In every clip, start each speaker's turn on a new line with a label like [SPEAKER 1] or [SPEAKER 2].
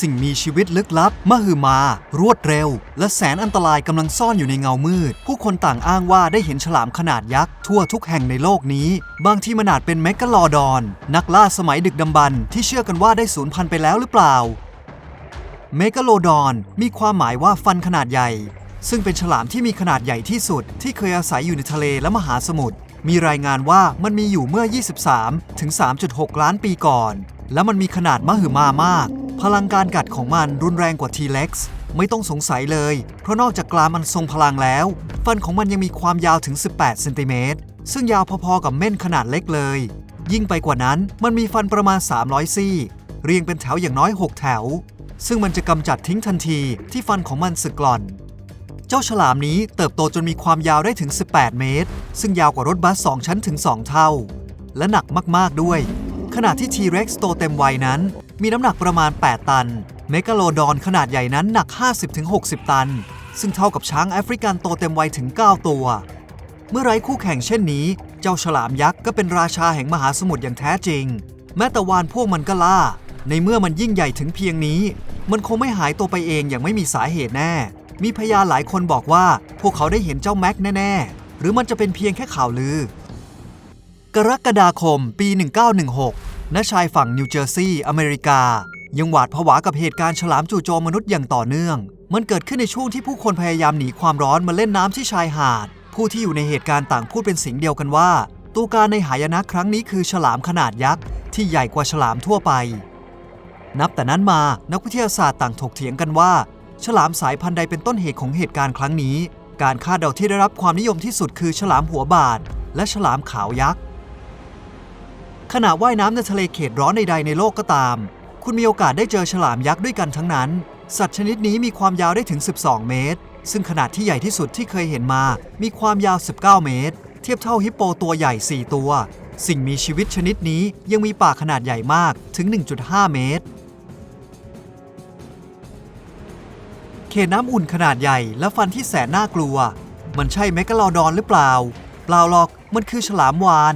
[SPEAKER 1] สิ่งมีชีวิตลึกลับ มหึมา รวดเร็ว และแสนอันตรายกำลังซ่อนอยู่ในเงามืด ผู้คนต่างอ้างว่าได้เห็นฉลามขนาดยักษ์ ทั่วทุกแห่งในโลกนี้ บางที่มันอาจเป็นเมกกะลอดอน นักล่าสมัยดึกดำบรรพ์ที่เชื่อกันว่าได้สูญพันธุ์ไปแล้วหรือเปล่า เมกะโลดอนมีความหมายว่าฟันขนาดใหญ่ ซึ่งเป็นฉลามที่มีขนาดใหญ่ที่สุด ที่เคยอาศัยอยู่ในทะเลและมหาสมุทร มีรายงานว่ามันมีอยู่เมื่อ 23 ถึง 3.6 ล้านปีก่อน และมันมีขนาดมหึมามาก พลังการกัดของมันรุนแรงกว่าทีเล็กซ์ไม่ต้องสงสัยเลย เพราะนอกจากกรามมันทรงพลังแล้ว ฟันของมันยังมีความยาวถึง 18 เซนติเมตร ซึ่งยาวพอๆกับเม่นขนาดเล็กเลย ยิ่งไปกว่านั้นมันมีฟันประมาณ 300 ซี่ เรียงเป็นแถวอย่างน้อย 6 แถว ซึ่งมันจะกำจัดทิ้งทันทีที่ฟันของมันสึกกร่อน เจ้าฉลามนี้เติบโตจนมีความยาวได้ถึง 18 เมตร ซึ่งยาวกว่ารถบัส 2 ชั้นถึง 2 เท่า และหนักมากๆด้วย ขณะที่ T-Rex โตเต็มวัยนั้น มีน้ำหนักประมาณ 8 ตัน เมกาโลดอนขนาดใหญ่นั้นหนัก 50-60 ตัน ซึ่งเท่ากับช้างแอฟริกันโตเต็มวัยถึง 9 ตัว เมื่อไร้คู่แข่งเช่นนี้ เจ้าฉลามยักษ์ก็เป็นราชาแห่งมหาสมุทรอย่างแท้จริง แม้แต่วานพวกมันก็ล่า ในเมื่อมันยิ่งใหญ่ถึงเพียงนี้ มันคงไม่หายตัวไปเองอย่างไม่มีสาเหตุแน่ มีพยานหลายคนบอกว่า พวกเขาได้เห็นเจ้าแม็กแน่ ๆ หรือมันจะเป็นเพียงแค่ข่าวลือ กรกฎาคมปี 1916 ณ ชายฝั่งนิวเจอร์ซีย์ อเมริกา ยังหวาดผวากับเหตุการณ์ฉลามจู่โจมมนุษย์อย่างต่อเนื่อง มันเกิดขึ้นในช่วงที่ผู้คนพยายามหนีความร้อนมาเล่นน้ำที่ชายหาด ผู้ที่อยู่ในเหตุการณ์ต่างพูดเป็นเสียงเดียวกันว่า ตัวการในหายนะครั้งนี้คือฉลามขนาดยักษ์ที่ใหญ่กว่าฉลามทั่วไป นับแต่นั้นมานักวิทยาศาสตร์ต่างถกเถียงกันว่า ฉลามสายพันธุ์ใดเป็นต้นเหตุของเหตุการณ์ครั้งนี้ การคาดเดาที่ได้รับความนิยมที่สุดคือฉลามหัวบาดและฉลามขาวยักษ์ขณะว่ายน้ำในทะเลเขตร้อนใดๆในโลกก็ตาม คุณมีโอกาสได้เจอฉลามยักษ์ด้วยกันทั้งนั้น สัตว์ชนิดนี้มีความยาวได้ถึง 12 เมตร ซึ่งขนาดที่ใหญ่ที่สุดที่เคยเห็นมา มีความยาว 19 เมตร เทียบเท่าฮิปโปตัวใหญ่ 4 ตัว สิ่งมีชีวิตชนิดนี้ยังมีปากขนาดใหญ่มากถึง 1.5 เมตร เขตน้ำอุ่นขนาดใหญ่และฟันที่แสนน่ากลัว มันใช่เมกะลอดอนหรือเปล่า เปล่าหรอกมันคือฉลามวาน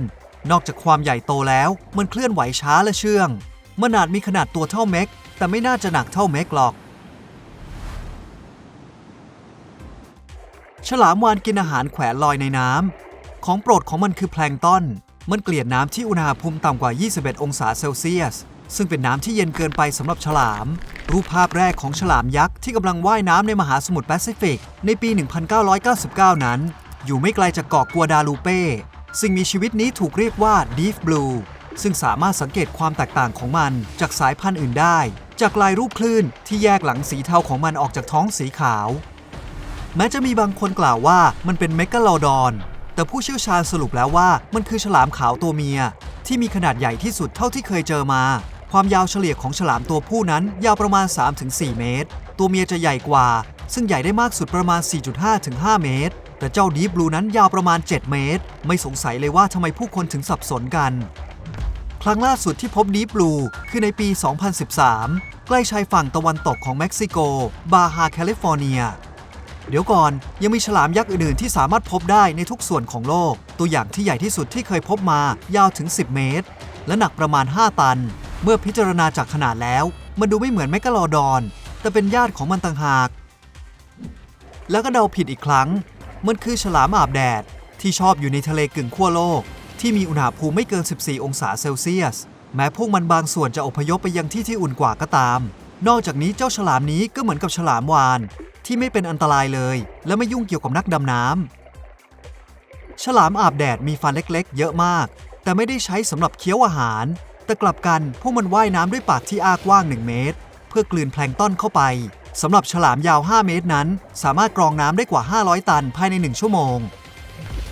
[SPEAKER 1] นอกจากความใหญ่โตแล้ว มันเคลื่อนไหวช้าและเชื่อง มันอาจมีขนาดตัวเท่าเม็กแต่ไม่น่าจะหนักเท่าเม็กหรอก ฉลามวานกินอาหารแขวนลอยในน้ำของโปรดของมันคือแพลงต้นมันเกลียดน้ำที่อุณหภูมิต่ำกว่า 21 องศาเซลเซียส ซึ่งเป็นน้ำที่เย็นเกินไปสำหรับฉลาม รูปภาพแรกของฉลามยักษ์ที่กำลังว่ายน้ำในมหาสมุทรแปซิฟิก ในปี 1999 นั้น อยู่ไม่ไกลจากเกาะกัวดาลูเป้ สิ่งมีชีวิตนี้ถูกเรียกว่า Deep Blue ซึ่งสามารถสังเกตความแตกต่างของมันจากสายพันธุ์อื่นได้ จากลายรูปคลื่นที่แยกหลังสีเทาของมันออกจากท้องสีขาว แม้จะมีบางคนกล่าวว่ามันเป็นเมกะโลดอน แต่ผู้เชี่ยวชาญสรุปแล้วว่ามันคือฉลามขาวตัวเมีย ที่มีขนาดใหญ่ที่สุดเท่าที่เคยเจอมา ความยาวเฉลี่ยของฉลามตัวผู้นั้นยาวประมาณ 3-4 เมตร ตัวเมียจะใหญ่กว่า ซึ่งใหญ่ได้มากสุดประมาณ 4.5-5 เมตร แต่เจ้าดีบลูนั้นยาวประมาณ 7 เมตร ไม่สงสัยเลยว่าทำไมผู้คนถึงสับสนกัน ครั้งล่าสุดที่พบดีบลูคือในปี 2013 ใกล้ชายฝั่งตะวันตกของเม็กซิโก บาฮาแคลิฟอร์เนียเดี๋ยวก่อนยังมีฉลามยักษ์อื่นๆ ที่สามารถพบได้ในทุกส่วนของโลก ตัวอย่างที่ใหญ่ที่สุดที่เคยพบมายาวถึง 10 เมตร และหนักประมาณ 5 ตัน เมื่อพิจารณาจากขนาดแล้ว มันดูไม่เหมือนเมกะโลดอน แต่เป็นญาติของมันต่างหาก แล้วก็เดาผิดอีกครั้ง มันคือฉลามอาบแดด ที่ชอบอยู่ในทะเลกึ่งขั้วโลก ที่มีอุณหภูมิไม่เกิน 14 องศาเซลเซียส แม้พวกมันบางส่วนจะอพยพไปยังที่ที่อุ่นกว่าก็ตาม นอกจากนี้เจ้าฉลามนี้ก็เหมือนกับฉลามวาน ที่ไม่เป็นอันตรายเลย และไม่ยุ่งเกี่ยวกับนักดำน้ำฉลามอาบแดดมีฟันเล็กๆ เยอะมาก แต่ไม่ได้ใช้สำหรับเคี้ยวอาหาร แต่กลับกันพวกมันว่ายน้ำด้วยปากที่อ้ากว้าง 1 เมตร เพื่อกลืนแพลงต้นเข้าไปสำหรับฉลามยาว 5 เมตรนั้น สามารถกรองน้ำได้กว่า 500 ตันภายใน 1 ชั่วโมง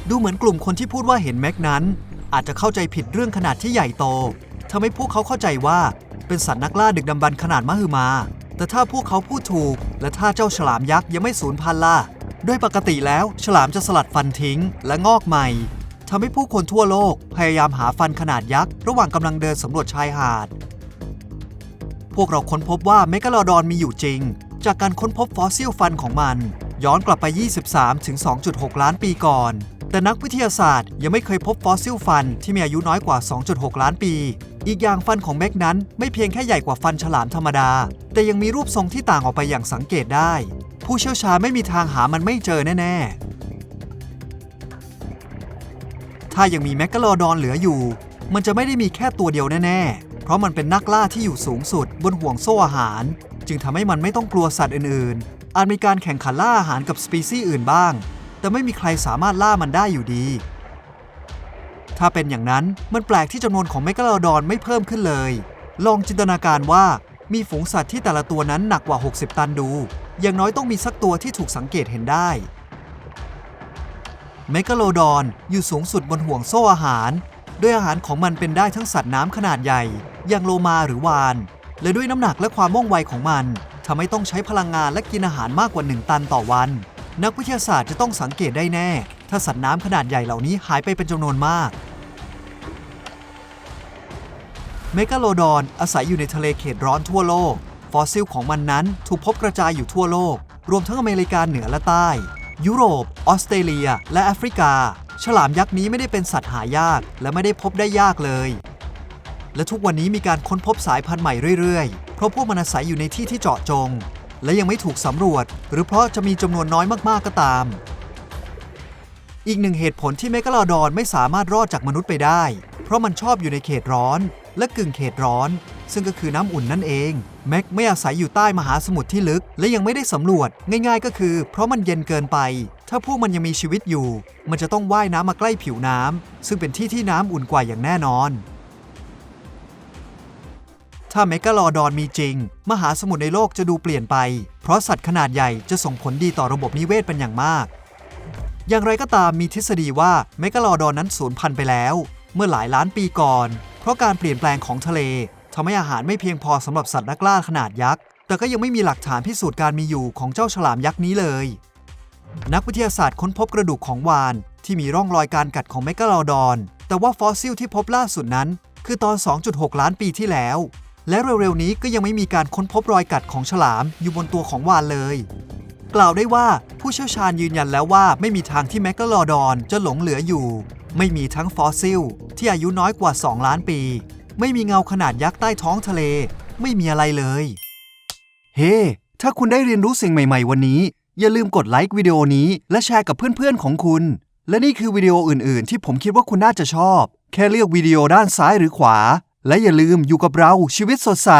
[SPEAKER 1] ดูเหมือนกลุ่มคนที่พูดว่าเห็นแม็กนั้น อาจจะเข้าใจผิดเรื่องขนาดที่ใหญ่โตทำให้พวกเขาเข้าใจว่าเป็นสัตว์นักล่าดึกดำบรรพ์ขนาดมหึมา แต่ถ้าพวกเขาพูดถูก และถ้าเจ้าฉลามยักษ์ยังไม่สูญพันธุ์ล่ะด้วยปกติแล้วฉลามจะสลัดฟันทิ้งและงอกใหม่ ทำให้ผู้คนทั่วโลกพยายามหาฟันขนาดยักษ์ระหว่างกำลังเดินสำรวจชายหาด พวกเราค้นพบว่าเมกะโลดอนมีอยู่จริง จากการค้นพบฟอสซิลฟันของมัน ย้อนกลับไป 23-2.6 ล้านปีก่อน แต่นักวิทยาศาสตร์ยังไม่เคยพบฟอสซิลฟันที่มีอายุน้อยกว่า 2.6 ล้านปี อีกอย่างฟันของเม็กนั้นไม่เพียงแค่ใหญ่กว่าฟันฉลามธรรมดา แต่ยังมีรูปทรงที่ต่างออกไปอย่างสังเกตได้ ผู้เชี่ยวชาญไม่มีทางหามันไม่เจอแน่ๆ ถ้ายังมีแมกกาโลดอนเหลืออยู่ มันจะไม่ได้มีแค่ตัวเดียวแน่ ๆ เพราะมันเป็นนักล่าที่อยู่สูงสุดบนห่วงโซ่อาหาร จึงทำให้มันไม่ต้องกลัวสัตว์อื่น ๆ อาจมีการแข่งขันล่าอาหารกับสปีซีส์อื่นบ้าง แต่ไม่มีใครสามารถล่ามันได้อยู่ดี ถ้าเป็นอย่างนั้นมันแปลกที่จำนวนของเมกาโลดอนไม่เพิ่มขึ้นเลย ลองจินตนาการว่ามีฝูงสัตว์ที่แต่ละตัวนั้นหนักกว่า 60 ตันดู อย่างน้อยต้องมีสักตัวที่ถูกสังเกตเห็นได้ เมกาโลดอนอยู่สูงสุดบนห่วงโซ่อาหาร ด้วยอาหารของมันเป็นได้ทั้งสัตว์น้ำขนาดใหญ่ อย่างโลมาหรือวาน และด้วยน้ำหนักและความว่องไวของมันทำให้ต้องใช้พลังงานและกินอาหารมากกว่า 1 ตันต่อวัน นักวิทยาศาสตร์จะต้องสังเกตได้แน่ ถ้าสัตว์น้ำขนาดใหญ่เหล่านี้หายไปเป็นจำนวนมาก เมกาโลดอนอาศัยอยู่ในทะเลเขตร้อนทั่วโลก ฟอสซิลของมันนั้นถูกพบกระจายอยู่ทั่วโลก รวมทั้งอเมริกาเหนือและใต้ ยุโรป ออสเตรเลีย และแอฟริกา ฉลามยักษ์นี้ไม่ได้เป็นสัตว์หายากและไม่ได้พบได้ยากเลย และทุกวันนี้มีการค้นพบสายพันธุ์ใหม่เรื่อยๆ เพราะพวกมันอาศัยอยู่ในที่ที่เจาะจง และยังไม่ถูกสำรวจ หรือเพราะจะมีจำนวนน้อยมากๆก็ตาม อีกหนึ่งเหตุผลที่เมกาโลดอนไม่สามารถรอดจากมนุษย์ไปได้ เพราะมันชอบอยู่ในเขตร้อน และกึ่งเขตร้อน ซึ่งก็คือน้ำอุ่นนั่นเอง แม็กไม่อาศัยอยู่ใต้มหาสมุทรที่ลึก และยังไม่ได้สำรวจ ง่ายๆก็คือ เพราะมันเย็นเกินไป ถ้าพวกมันยังมีชีวิตอยู่ มันจะต้องว่ายน้ำมาใกล้ผิวน้ำซึ่งเป็นที่ที่น้ำอุ่นกว่าอย่างแน่นอน ถ้าเมกาโลดอนมีจริง มหาสมุทรในโลกจะดูเปลี่ยนไป เพราะสัตว์ขนาดใหญ่จะส่งผลดีต่อระบบนิเวศเป็นอย่างมาก อย่างไรก็ตามมีทฤษฎีว่าเมกาโลดอนนั้นสูญพันธุ์ไปแล้ว เมื่อหลายล้านปีก่อน เพราะการเปลี่ยนแปลงของทะเล ทำให้อาหารไม่เพียงพอสำหรับสัตว์นักล่าขนาดยักษ์ แต่ก็ยังไม่มีหลักฐานพิสูจน์การมีอยู่ของเจ้าฉลามยักษ์นี้เลย นักวิทยาศาสตร์ค้นพบกระดูกของวาน ที่มีร่องรอยการกัดของเมกาโลดอน แต่ว่าฟอสซิลที่พบล่าสุดนั้น คือตอน 2.6 ล้านปีที่แล้ว และเร็วๆนี้ก็ยังไม่มีการค้นพบรอยกัดของฉลามอยู่บนตัวของวานเลย กล่าวได้ว่าผู้เชี่ยวชาญยืนยันแล้วว่าไม่มีทางที่แมกกาโลดอนจะหลงเหลืออยู่ ไม่มีทั้งฟอสซิลที่อายุน้อยกว่า 2 ล้านปี ไม่มีเงาขนาดยักษ์ใต้ท้องทะเล ไม่มีอะไรเลย เฮ้ hey, ถ้าคุณได้เรียนรู้สิ่งใหม่ ๆ วันนี้ อย่าลืมกดไลค์วิดีโอนี้ และแชร์กับเพื่อนๆของคุณ และนี่คือวิดีโออื่น ๆ ที่ผมคิดว่าคุณน่าจะชอบ แค่เลือกวิดีโอด้านซ้ายหรือขวา และอย่าลืมอยู่กับเราชีวิตสดใส